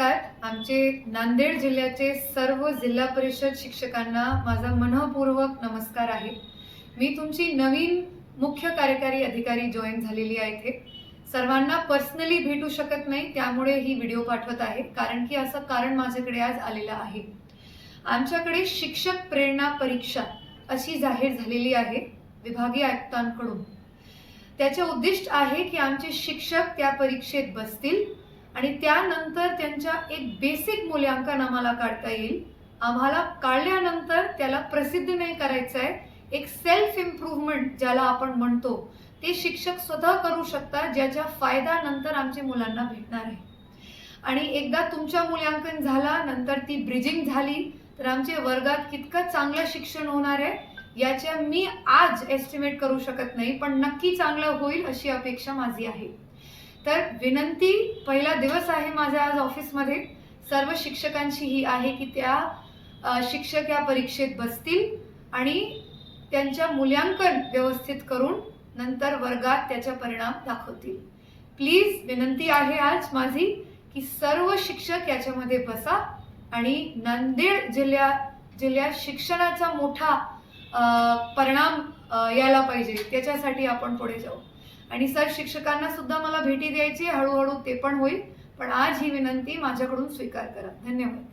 आमचे नांदेड जिल्ह्याचे सर्व जिल्हा परिषद शिक्षकांना माझा मनपूर्वक नमस्कार आहे. मी तुमची नवीन मुख्य कार्यकारी अधिकारी जॉईन झालेली आहे इथे. सर्वांना पर्सनली भेटू शकत नाही त्यामुळे ही व्हिडिओ पाठवत आहे कारण की असं कारण माझ्याकडे आज आलेलं आहे. आमच्याकडे शिक्षक प्रेरणा परीक्षा अशी जाहीर झालेली आहे विभागीय आयुक्तांकडून. त्याचे उद्दिष्ट आहे की आमचे शिक्षक त्या परीक्षेत बसतील आणि त्यानंतर त्यांच्या एक बेसिक मूल्यांकन आम्हाला काढता येईल. आम्हाला काढल्यानंतर त्याला प्रसिद्ध नाही करायचं आहे एक सेल्फ इम्प्रूव्हमेंट ज्याला आपण म्हणतो ते शिक्षक स्वतः करू शकतात ज्याच्या फायदा नंतर आमच्या मुलांना भेटणार आहे. आणि एकदा तुमच्या मूल्यांकन झाला नंतर ती ब्रिजिंग झाली तर आमच्या वर्गात कितकं चांगलं शिक्षण होणार आहे याच्या मी आज एस्टिमेट करू शकत नाही पण नक्की चांगलं होईल अशी अपेक्षा माझी आहे. तर विनंती पहिला दिवस आहे माझ्या आज ऑफिसमध्ये. सर्व शिक्षकांची ही आहे की त्या शिक्षक या परीक्षेत बसतील आणि त्यांच्या मूल्यांकन व्यवस्थित करून नंतर वर्गात त्याचा परिणाम दाखवतील. प्लीज विनंती आहे आज माझी की सर्व शिक्षक याच्यामध्ये बसा आणि नांदेड जिल्ह्या जिल्ह्यात शिक्षणाचा मोठा परिणाम यायला पाहिजे. त्याच्यासाठी आपण पुढे जाऊ. आणि सर शिक्षकांना सुद्धा मला भेटी द्यायची हळूहळू ते पण होईल. पण आज ही विनंती माझ्याकडून स्वीकार करा. धन्यवाद.